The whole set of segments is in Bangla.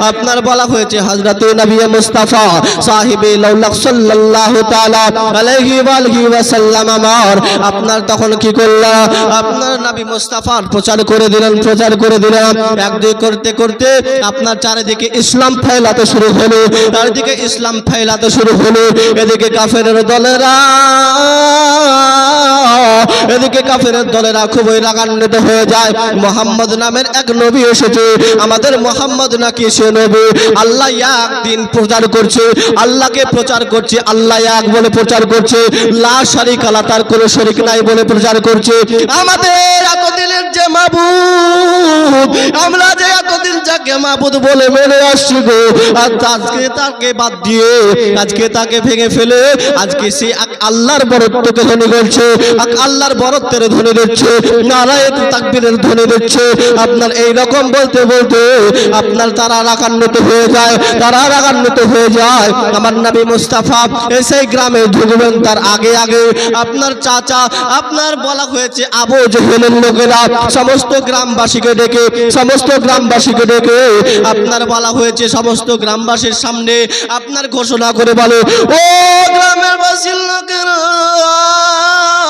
আপনার বলা হয়েছে নবী মুস্তাফা আপনার তখন কি করলেন? আপনার নবী মুস্তাফার প্রচার করে দিলেন, প্রচার করে দিলেন। একদিকে করতে করতে আপনার চারিদিকে ইসলাম ফেলাতে শুরু হলো, চারিদিকে ইসলাম ফেলাতে শুরু হলো। এদিকে কাফের দলেরা এদিকে কাফের দলেরা খুবই রাগান্বিত হয়ে যায়। মোহাম্মদ নামের এক নবী এসেছে। আমাদের মোহাম্মদ নাকি সে নবী? আল্লাহ এক দিন প্রচার করছে। আল্লাহকে প্রচার করছে। আল্লাহ এক বলে প্রচার করছে। লা শারিক আল্লাহ তার কোনো শরিক নাই বলে প্রচার করছে। আমাদের এতদিনের যে মাবুদ, আমরা যে এতদিন যাকে মাবুদ বলে মেনে আসছি গো। আর আজকে তাকে বাদ দিয়ে, আজকে তাকে ভেঙে ফেলে, আজকে সে আল্লাহর বরত্বকে ধ্বনি করছে। এক আল্লাহর বরত্বের ধ্বনি দিচ্ছে, নারায়ণ তাকবীরের ধ্বনি দিচ্ছে। আপনার এই রকম বলতে বলতে আপনার তারা রাগান্বিত হয়ে যায়, তারা রাগান্বিত হয়ে যায়। আমার নবী মুস্তাফা এসে গ্রামে ঢুকবেন তার আগে আগে। আপনার চাচা, আপনার বলা হয়েছে আবু জেহেলের লোকেরা সমস্ত গ্রামবাসীকে ডেকে, সমস্ত গ্রামবাসীকে ডেকে আপনার বলা হয়েছে সমস্ত গ্রামবাসীর সামনে আপনার ঘোষণা করে বলে, ও গ্রামের বাসীর লোকেরা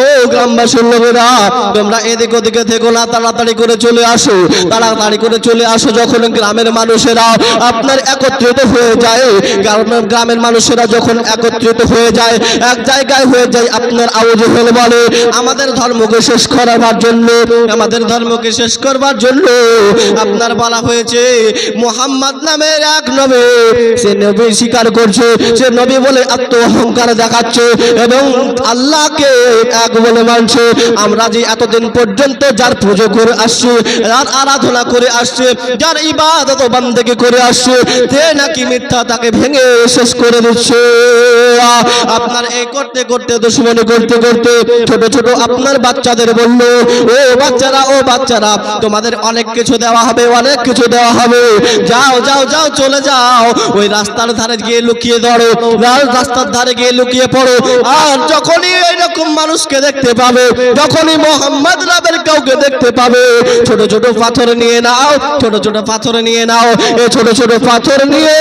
ও গ্রামবাসীর লোকেরা, তোমরা এদিক ওদিকে থেকো না, তাড়াতাড়ি করে চলে আসো। তাড়াতাড়ি করে চলে আসো যখন গ্রামের মানুষেরা আপনার একত্রিত হয়ে যায়। গ্রামের মানুষেরা যখন একত্রিত হয়ে যায়, এক জায়গায় হয়ে যায় আপনার আউজ হল বলে। আমাদের ধর্মকে শেষ করাবার জন্য, আমাদের ধর্মকে শেষ করবার জন্য আপনার বলা হয়েছে, মোহাম্মদ নামের এক নবী, সে নবী স্বীকার করছে, সে নবী বলে আত্ম অহংকার দেখাচ্ছে এবং আল্লাহকে আমরা যে এতদিন পর্যন্ত যার পুজো করে যার আরাধনা করে আসছে, যার ইবাদত বান্দেকে করে আসছে তে নাকি মিথ্যা তাকে ভেঙে শেষ করে দিচ্ছে। আপনার এই করতে করতে করতে করতে ছোট ছোট আপনার বাচ্চাদের বলল, ও বাচ্চারা ও বাচ্চারা, তোমাদের অনেক কিছু দেওয়া হবে, অনেক কিছু দেওয়া হবে। যাও যাও যাও, চলে যাও। ওই রাস্তার ধারে গিয়ে লুকিয়ে ধরো, রাস্তার ধারে গিয়ে লুকিয়ে পড়ো। আর যখনই এইরকম মানুষকে দেখতে পাবে, যখনই মোহাম্মদ নামের কাউকে দেখতে পাবে, ছোট ছোট পাথর নিয়ে নাও, ছোট ছোট পাথর নিয়ে নাও এই ছোট ছোট পাথর নিয়ে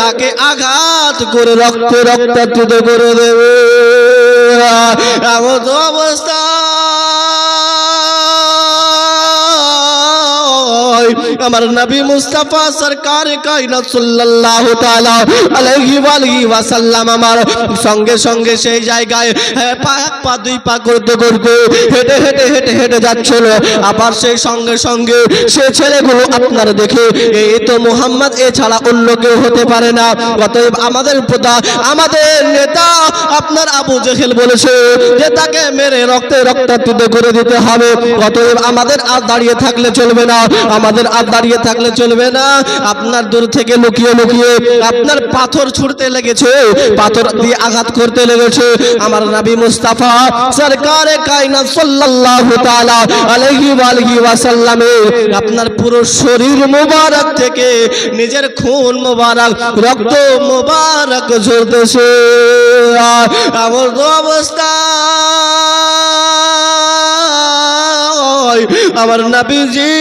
তাকে আঘাত করে রক্তে, রক্তাক্ত করে দেবে। এমন অবস্থা। আমার নবী মুস্তাফা সরকার কায়নাত সাল্লাল্লাহু তাআলা আলাইহি ওয়া আলিহি ওয়াসাল্লাম আমার সঙ্গে সঙ্গে সেই জায়গায় পা পা, দুই পা করতে করতে হেঁটে হেঁটে হেঁটে হেঁটে যাচ্ছিল। আবার সেই সঙ্গে সঙ্গে সে ছেলেগুলো আপনার দেখে, এই তো মুহাম্মদ এছাড়া অন্য কেউ হতে পারে না। অতএব আমাদের প্রদা আমাদের নেতা, আপনার আবু জেহেল বলেছে যে তাকে মেরে রক্তে রক্তাক্ত করে দিতে হবে। অতএব আমাদের আর দাঁড়িয়ে থাকলে চলবে না। আমাদের আর দাঁড়িয়ে থাকলে চলবে না। আপনার দূর থেকে লুকিয়ে লুকিয়ে আপনার পাথর ছুটতে লেগেছে। পাথর দিয়ে আঘাত করতে লেগেছে। আমার নবী মুস্তাফা সরকারে কায়নাত সাল্লাল্লাহু তাআলা আলাইহি আপনার পুরো শরীর মোবারক থেকে নিজের খুন মোবারক, রক্ত মোবারক ঝরতেছে। আমার তো অবস্থা আমার নাবিজি,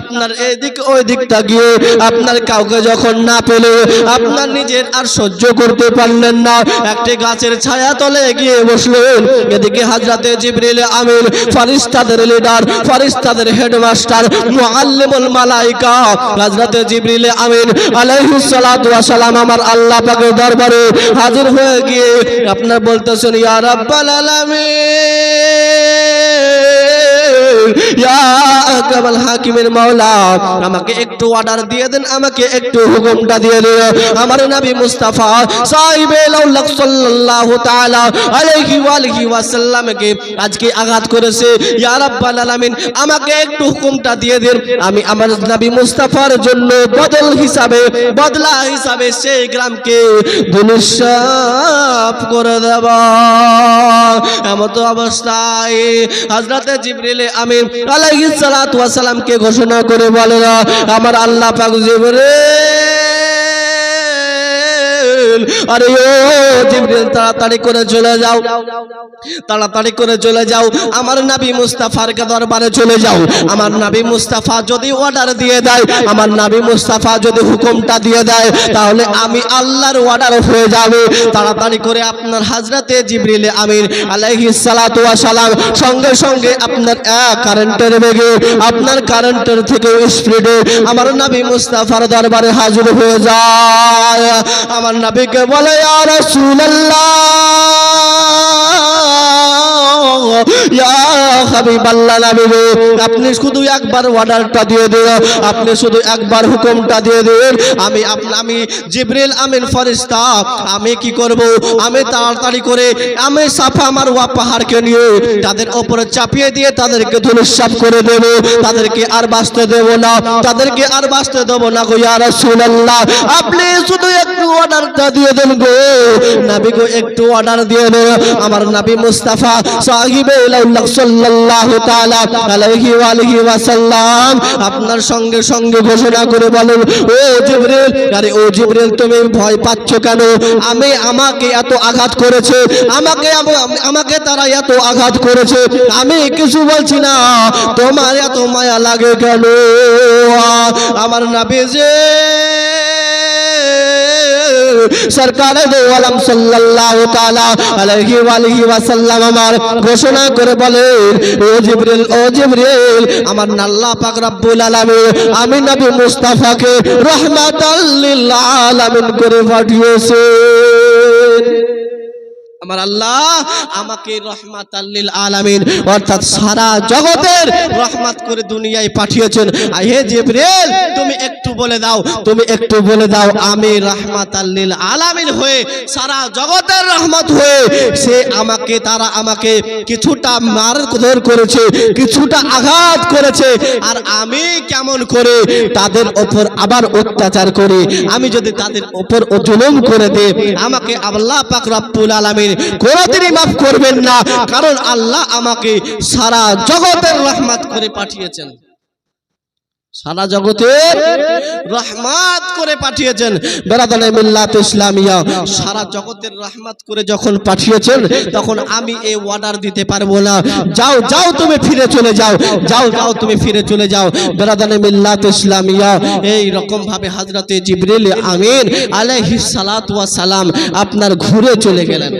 আপনার এদিক ওই দিক তাকিয়ে আপনার কাউকে যখন না পেলে আপনার নিজের আর সহ্য করতে পারলেন না। একটি গাছের ছায়া তলে গিয়ে বসলেন এদিকে হাজরাতে জিবরিল আমিন ফারিস্তাদের লিডার ফারিস্তাদের হেডমাস্টার মুআল্লিমুল মালাইকা। হাজরাতে জিবরিল আমিন আলাইহিস সালাতু ওয়া সালাম আমার আল্লাহ পাকের দরবারে হাজির হয়ে গিয়ে আপনার বলতেছেন, ইয়া রাব্বাল আলামিন। ইয়া আকরামাল হাকিমের মাওলা, আমাকে একটু অর্ডার দিয়ে দেন, আমাকে একটু হুকুমটা দিয়ে দিন। আমার নবী মুস্তাফা সাহিবে লাউলাক সাল্লাল্লাহু তাআলা আলাইহি ওয়া আলিহি ওয়াসাল্লামকে আজকে আঘাত করেছে। ইয়া রাব্বাল আলামিন, আমাকে একটু হুকুমটা দিয়ে দিন। আমি আমার নবী মুস্তাফার জন্য বদল হিসাবে, বদলা হিসাবে সেই গ্রামকে ধুলিসাফ করে দেব। এমত অবস্থায় হযরতে জিবরিল আমিন আলাইহিস ওয়াস সালামকে ঘোষণা করে বলে আমার আল্লাহ পাক জিবরিল জিবরিল আরে ও জিবরিল তাড়াতাড়ি করে চলে যাও। তাড়াতাড়ি করে চলে যাও। আমার নবী মুস্তাফার দরবারে চলে যাও। আমার নবী মুস্তাফা যদি অর্ডার দিয়ে দেয়, আমার নবী মুস্তাফা যদি হুকুমটা দিয়ে দেয়, তাহলে আমি আল্লাহর অর্ডার হয়ে যাবে। তাড়াতাড়ি করে আপনার হাজরাতে জিবরিল আমির আলাইহিস সালাতু সালাম সঙ্গে সঙ্গে আপনার কারেন্টের বেগে, আপনার কারেন্টের থেকে স্পিডে আমার নবী মুস্তাফার দরবারে হাজির হয়ে যায়। আমার নবীকে বলে আর রাসূলুল্লাহ! আপনি শুধু একবার অর্ডারটা দিয়ে দিন, আপনি শুধু একবার হুকুমটা দিয়ে দিন। আমি আমি জিবরিল আমিন ফরিস্তা, আমি কি করব? আমি তাড়াতাড়ি করে, আমি সাফা আমার ওয়া পাহাড়কে নিয়ে তাদের ওপরে চাপিয়ে দিয়ে তাদেরকে ধুলিসাপ করে দেব, তাদেরকে আর বাঁচতে দেব না, তাদেরকে আর বাঁচতে দেব না গো ইয়া রাসূলুল্লাহ। আপনি শুধু একটু অর্ডারটা দিয়ে দেন গো। নবী গো একটু অর্ডার দিয়ে দেন। আমার নবী মুস্তাফা সাহিবে আপনার সঙ্গে সঙ্গে ঘোষণা করে বলেন, ও জিবরিল, আরে ও জিবরিল, তুমি ভয় পাচ্ছ কেন? আমি আমাকে এত আঘাত করেছে, আমাকে আমাকে তারা এত আঘাত করেছে, আমি কিছু বলছি না, তোমার এত মায়া লাগে কেন? আমার নাবি যে সরকার আলম সাল্লাল্লাহু তাআলা আলাইহি ওয়ালিহি ওয়াসাল্লাম আমার ঘোষণা করে বলেন, ও জিবরিল ও জিবরিল, আমার আল্লাহ পাক রব্বুল আলামিন, আমি নবী মুস্তাফাকে রাহমাতাল লিল আলামিন করে পাঠিয়েছে আমার আল্লাহ আমাকে রহমাত আল্লিল আলামিন, অর্থাৎ সারা জগতের রহমত করে দুনিয়ায় পাঠিয়েছেন। হে জিবরিল, তুমি একটু বলে দাও, তুমি একটু বলে দাও, আমি রহমাত আল্লিল আলামিন হয়ে, সারা জগতের রহমত হয়ে, সে আমাকে, তারা আমাকে কিছুটা মারধর করেছে, কিছুটা আঘাত করেছে। আর আমি কেমন করে তাদের ওপর আবার অত্যাচার করে? আমি যদি তাদের ওপর জুলুম করে দে আমাকে আল্লাহ পাক রব্বুল আলামিন কোনদিনই মাফ করবেন না, কারণ আল্লাহ আমাকে সারা জগতের রহমত করে পাঠিয়েছেন। সারা জগতের রহমত করে পাঠিয়েছেন। বেরাদানে মিল্লাত ইসলামিয়া, সারা জগতের রহমত করে যখন পাঠিয়েছেন, তখন আমি এই অর্ডার দিতে পারব না। যাও যাও তুমি ফিরে চলে যাও যাও যাও তুমি ফিরে চলে যাও। বেরাদানে মিল্লাত ইসলামিয়া, এই রকম ভাবে হাজরতে জিবরিল আমিন আলাইহিস সালাতু সালাম আপনার ঘুরে চলে গেলেন।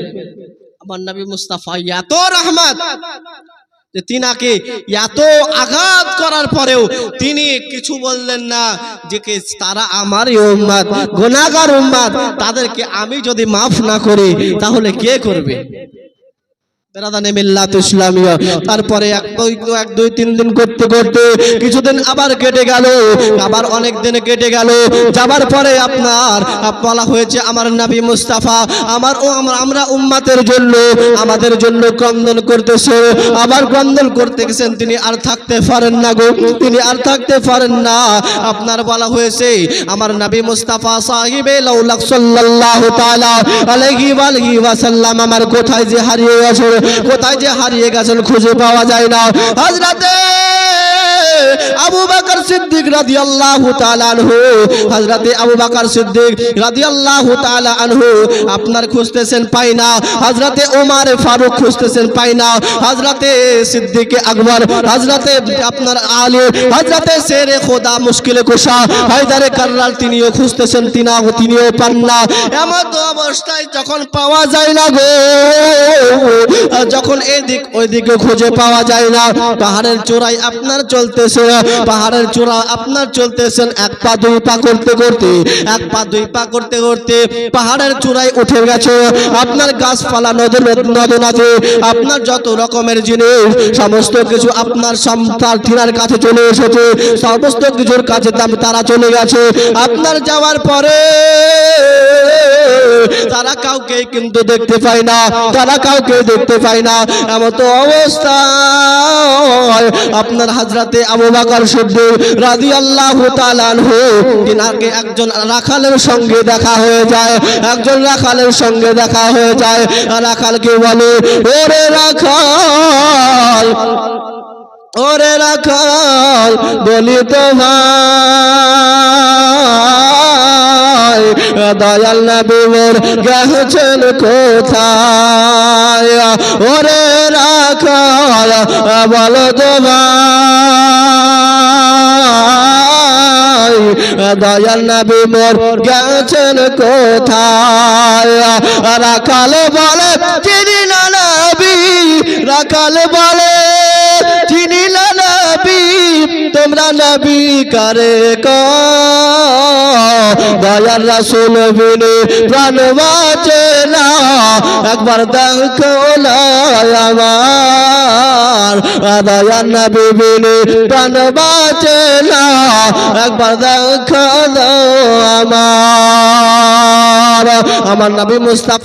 আমার নবী মুস্তাফা এত রহমত যে তিনাকে এত আঘাত করার পরেও তিনি কিছু বললেন না, যে তারা আমারই উম্মাদ গোনাগার উম্মাদ তাদেরকে আমি যদি মাফ না করি, তাহলে কে করবে? তারপরে এক দুই তিন দিন করতে করতে কিছুদিন আবার কেটে গেল, আবার অনেক কেটে গেল। যাবার পরে আপনার বলা হয়েছে আমার নবী মুস্তাফা, আমার আমরা উম্মাতের জন্য, আমাদের জন্য ক্রন্দন করতেছে। আবার ক্রন্দন করতে গেছেন, তিনি আর থাকতে পারেন না গো, তিনি আর থাকতে পারেন না। আপনার বলা হয়েছে, আমার নবী মুস্তাফা সাহিবে লাউলাক সাল্লাল্লাহু তাআলা ওয়াসাল্লাম আমার কোথায় যে হারিয়ে গেছে কোথায় যে হারিয়ে গেছেন খুঁজে পাওয়া যায় না। হযরতে আবু বকর সিদ্দিক রাদিয়াল্লাহু তাআলা আনহু, হযরতে আবু বকর সিদ্দিক রাদিয়াল্লাহু তাআলা আনহু, আপনার খুঁজতেছেন পাই না, হযরতে ওমর ফারুক খুঁজতেছেন পাই না, হযরতে সিদ্দিক আকবর, হযরতে আপনার আলী, হযরতে শেরে খোদা মুশকিলে কুশা, হায়দারে কাররাল তিনিও খুঁজতেছেন, তিনাও তিনিও পান না। এমন অবস্থায় যখন পাওয়া যায় না গো, যখন এদিক ওইদিকে খুঁজে পাওয়া যায় না, পাহাড়ের চূড়ায় আপনার চলতেছে, পাহাড়ের চূড়া আপনার চলতেছেন, এক পা দুই পা করতে করতে, এক পা দুই পা করতে করতে পাহাড়ের চূড়ায় উঠে গেছে। আপনার গাছপালা নদী নদন আছে আপনার যত রকমের জিনিস, সমস্ত কিছু আপনার সন্তান ঠিনার কাছে চলে এসেছে, সমস্ত কিছুর কাছে তারা চলে গেছে। আপনার যাওয়ার পরে তারা কাউকে কিন্তু দেখতে পায় না, তারা কাউকে দেখতে পায় না। এমন তো অবস্থা আপনার হাজরাতে আবু বাকর সিদ্দিক রাদিয়াল্লাহু তাআলা আনহু, তিনাকে একজন রাখালের সঙ্গে দেখা হয়ে যায়, একজন রাখালের সঙ্গে দেখা হয়ে যায়। রাখালকে বলে, ওরে রাখাল ওরে রাখাল, বলি তো দয়াল নবী মোর গেছেন কোথায়? ওরে রাখা বলো দয়াল নবী মোর গেছেন কোথায়? রাখাল বলে, চিনি নবী, রাখাল বলে, চিনি নবী, তোমরা নবী করে ক দয়াল রাসুল বিনে প্রাণ বাঁচে না। একবার দেখো আমার। দয়াল নবী বিনে প্রাণ বাঁচে না। একবার দেখো আমার। আমার নবী মুস্তাফা